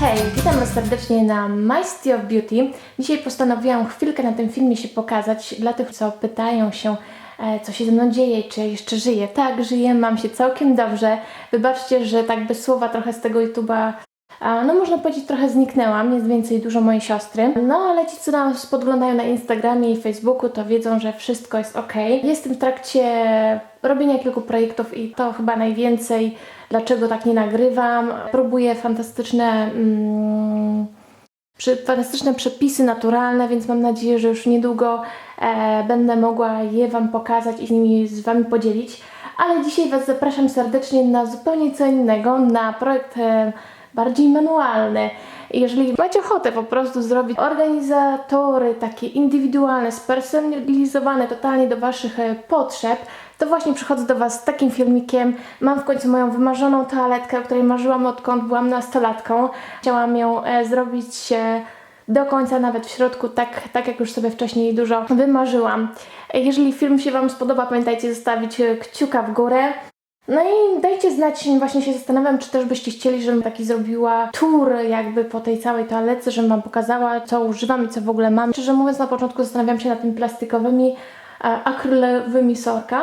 Hej, witam Was serdecznie na City of Beauty. Dzisiaj postanowiłam chwilkę na tym filmie się pokazać dla tych, co pytają się, e, co się ze mną dzieje, czy jeszcze żyję. Tak, żyję, mam się całkiem dobrze. Wybaczcie, że tak bez słowa trochę z tego YouTube'a no można powiedzieć trochę zniknęłam, jest więcej dużo mojej siostry. No ale ci, co nas podglądają na Instagramie i Facebooku, to wiedzą, że wszystko jest ok. Jestem w trakcie robienia kilku projektów i to chyba najwięcej, dlaczego tak nie nagrywam. Próbuję fantastyczne... Mm, przy, fantastyczne przepisy naturalne, więc mam nadzieję, że już niedługo e, będę mogła je Wam pokazać i z nimi z Wami podzielić. Ale dzisiaj Was zapraszam serdecznie na zupełnie co innego, na projekt e, bardziej manualny. I Jeżeli macie ochotę po prostu zrobić organizatory takie indywidualne, spersonalizowane totalnie do Waszych e, potrzeb, to właśnie przychodzę do Was z takim filmikiem. Mam w końcu moją wymarzoną toaletkę, o której marzyłam odkąd byłam nastolatką. Chciałam ją e, zrobić e, do końca, nawet w środku, tak, tak jak już sobie wcześniej dużo wymarzyłam. Jeżeli film się Wam spodoba, pamiętajcie zostawić kciuka w górę. No i dajcie znać, właśnie się zastanawiam, czy też byście chcieli, żebym taki zrobiła tour jakby po tej całej toalece, żebym Wam pokazała, co używam i co w ogóle mam. Szczerze mówiąc, na początku zastanawiam się nad tymi plastikowymi, e, akrylowymi sorka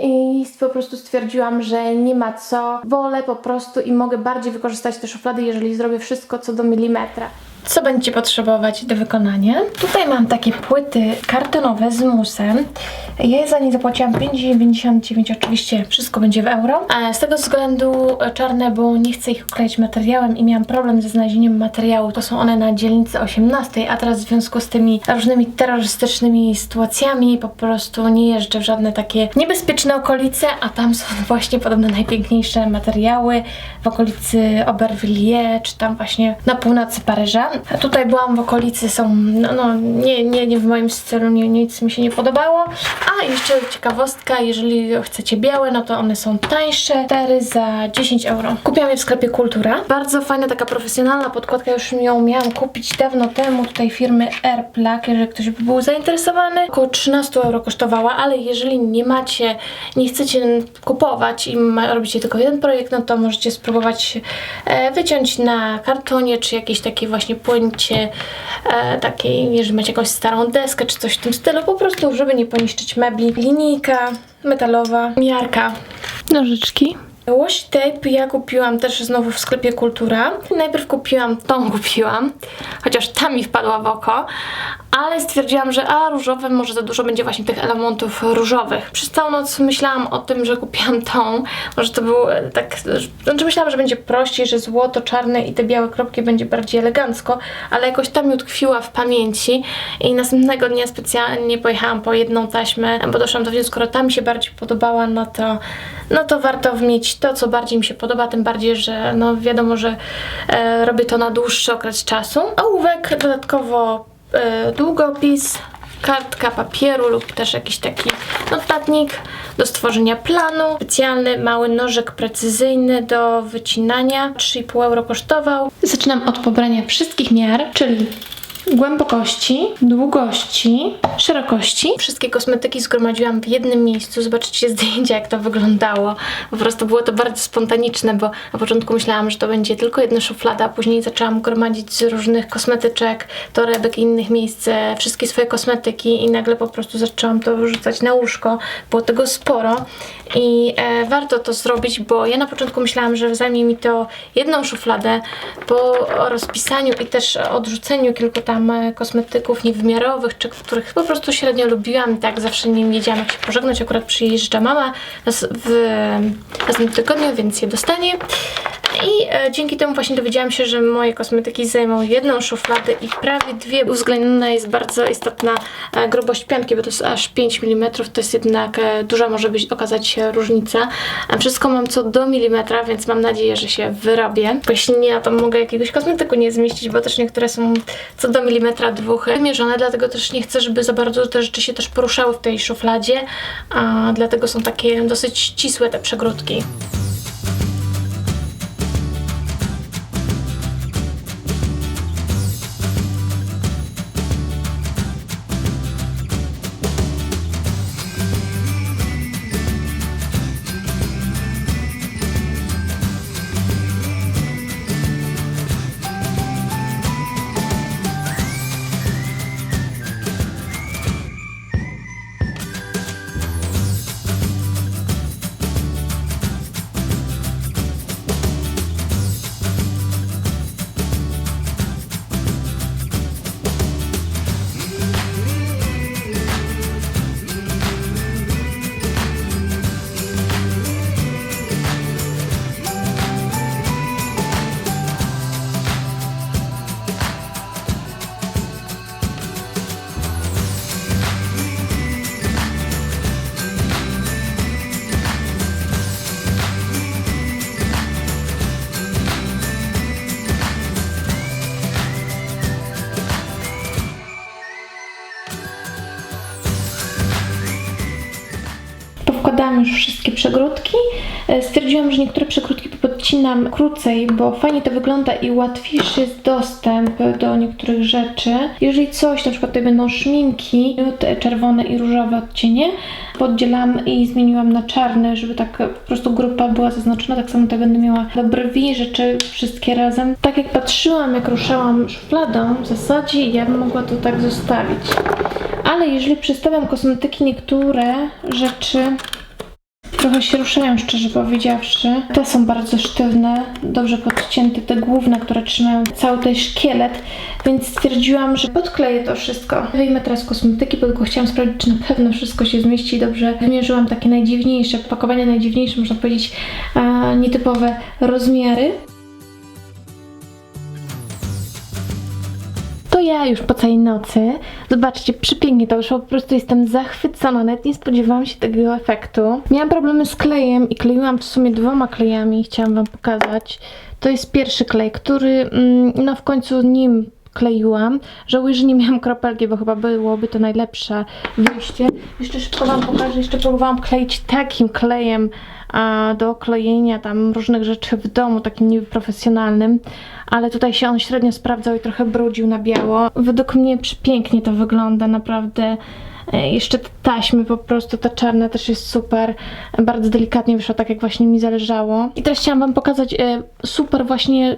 i po prostu stwierdziłam, że nie ma co. Wolę po prostu i mogę bardziej wykorzystać te szuflady, jeżeli zrobię wszystko co do milimetra. Co będziecie potrzebować do wykonania? Tutaj mam takie płyty kartonowe z musem. Ja za nie zapłaciłam 5,99, oczywiście wszystko będzie w euro. A z tego względu e, czarne, bo nie chcę ich okleić materiałem i miałam problem ze znalezieniem materiału. To są one na dzielnicy 18, a teraz w związku z tymi różnymi terrorystycznymi sytuacjami po prostu nie jeżdżę w żadne takie niebezpieczne okolice, a tam są właśnie podobno najpiękniejsze materiały w okolicy Aubervilliers, czy tam właśnie na północy Paryża. Tutaj byłam w okolicy, są, no, no nie, nie, nie w moim stylu, nie, nic mi się nie podobało. A jeszcze ciekawostka, jeżeli chcecie białe, no to one są tańsze, 4 za 10 euro. Kupiłam je w sklepie Kultura. Bardzo fajna, taka profesjonalna podkładka, już ją miałam kupić dawno temu, tutaj firmy Airplug, jeżeli ktoś by był zainteresowany. Około 13 euro kosztowała, ale jeżeli nie macie, nie chcecie kupować i robicie tylko jeden projekt, no to możecie spróbować e, wyciąć na kartonie, czy jakieś takie właśnie płycie e, takiej, jeżeli macie jakąś starą deskę, czy coś w tym stylu, po prostu, żeby nie poniszczyć mebli. Linijka metalowa, miarka, nożyczki. Washi tape ja kupiłam też znowu w sklepie Kultura. Najpierw kupiłam tą, kupiłam, chociaż ta mi wpadła w oko, ale stwierdziłam, że a różowe może za dużo będzie właśnie tych elementów różowych. Przez całą noc myślałam o tym, że kupiłam tą, może to było e, tak, znaczy myślałam, że będzie prościej, że złoto, czarne i te białe kropki będzie bardziej elegancko, ale jakoś ta mi utkwiła w pamięci i następnego dnia specjalnie pojechałam po jedną taśmę, bo doszłam do wniosku, skoro ta mi się bardziej podobała, no to, no to warto mieć to, co bardziej mi się podoba, tym bardziej, że no wiadomo, że e, robię to na dłuższy okres czasu. Ołówek, dodatkowo długopis, kartka papieru lub też jakiś taki notatnik do stworzenia planu. Specjalny mały nożek precyzyjny do wycinania. 3,5 euro kosztował. Zaczynam od pobrania wszystkich miar, czyli głębokości, długości, szerokości. Wszystkie kosmetyki zgromadziłam w jednym miejscu. Zobaczycie zdjęcia, jak to wyglądało. Po prostu było to bardzo spontaniczne, bo na początku myślałam, że to będzie tylko jedna szuflada, a później zaczęłam gromadzić z różnych kosmetyczek, torebek i innych miejsc e, wszystkie swoje kosmetyki i nagle po prostu zaczęłam to wyrzucać na łóżko. Było tego sporo i e, warto to zrobić, bo ja na początku myślałam, że zajmie mi to jedną szufladę po rozpisaniu i też odrzuceniu kilku tam e, kosmetyków niewymiarowych, czy których po prostu średnio lubiłam tak zawsze nie wiedziałam jak się pożegnać. Akurat przyjeżdża mama w następnym tygodniu, więc je dostanie. I e, dzięki temu właśnie dowiedziałam się, że moje kosmetyki zajmą jedną szufladę i prawie dwie. Uwzględniona jest bardzo istotna e, grubość pianki, bo to jest aż 5 mm, to jest jednak e, duża może być okazać się różnica. A wszystko mam co do milimetra, więc mam nadzieję, że się wyrobię. Bo jeśli nie, to mogę jakiegoś kosmetyku nie zmieścić, bo też niektóre są co do milimetra dwóch wymierzone, dlatego też nie chcę, żeby za bardzo te rzeczy się też poruszały w tej szufladzie, a dlatego są takie dosyć ścisłe te przegródki. Już wszystkie przegródki. E, Stwierdziłam, że niektóre przegródki podcinam krócej, bo fajnie to wygląda i łatwiejszy jest dostęp do niektórych rzeczy. Jeżeli coś, na przykład tutaj będą szminki, te czerwone i różowe odcienie, poddzielam i zmieniłam na czarny, żeby tak po prostu grupa była zaznaczona. Tak samo tutaj będę miała do brwi rzeczy wszystkie razem. Tak jak patrzyłam, jak ruszałam szufladą, w zasadzie ja bym mogła to tak zostawić. Ale jeżeli przedstawiam kosmetyki, niektóre rzeczy trochę się ruszają, szczerze powiedziawszy. Te są bardzo sztywne, dobrze podcięte, te główne, które trzymają cały ten szkielet, więc stwierdziłam, że podkleję to wszystko. Wyjmę teraz kosmetyki, bo tylko chciałam sprawdzić, czy na pewno wszystko się zmieści dobrze. Wymierzyłam takie najdziwniejsze, pakowanie najdziwniejsze, można powiedzieć, a, nietypowe rozmiary. Ja już po całej nocy. Zobaczcie, przepięknie to wyszło. Po prostu jestem zachwycona. Nawet nie spodziewałam się tego efektu. Miałam problemy z klejem i kleiłam w sumie dwoma klejami chciałam Wam pokazać. To jest pierwszy klej, który mm, no w końcu nim kleiłam. Żałuję, że nie miałam kropelki, bo chyba byłoby to najlepsze wyjście. Jeszcze szybko Wam pokażę. Jeszcze próbowałam kleić takim klejem a, do klejenia tam różnych rzeczy w domu, takim niby profesjonalnym, ale tutaj się on średnio sprawdzał i trochę brudził na biało. Według mnie przepięknie to wygląda, naprawdę. E, Jeszcze te taśmy po prostu, ta czarna też jest super, bardzo delikatnie wyszła, tak jak właśnie mi zależało. I teraz chciałam Wam pokazać e, super właśnie,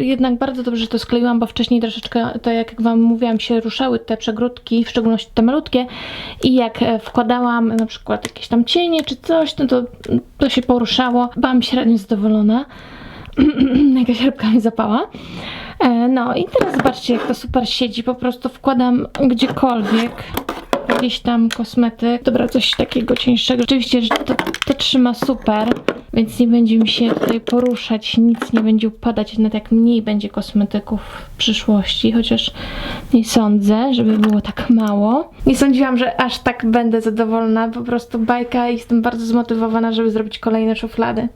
jednak bardzo dobrze to skleiłam, bo wcześniej troszeczkę, to jak Wam mówiłam, się ruszały te przegródki, w szczególności te malutkie i jak e, wkładałam na przykład jakieś tam cienie czy coś, no to, to się poruszało. Byłam średnio zadowolona. Jakaś rybka mi zapała. No i teraz zobaczcie, jak to super siedzi. Po prostu wkładam gdziekolwiek jakiś tam kosmetyk. Dobra, coś takiego cieńszego. Rzeczywiście, że to, to trzyma super, więc nie będzie mi się tutaj poruszać, nic nie będzie upadać, nawet jak mniej będzie kosmetyków w przyszłości, chociaż nie sądzę, żeby było tak mało. Nie sądziłam, że aż tak będę zadowolona, po prostu bajka i jestem bardzo zmotywowana, żeby zrobić kolejne szuflady.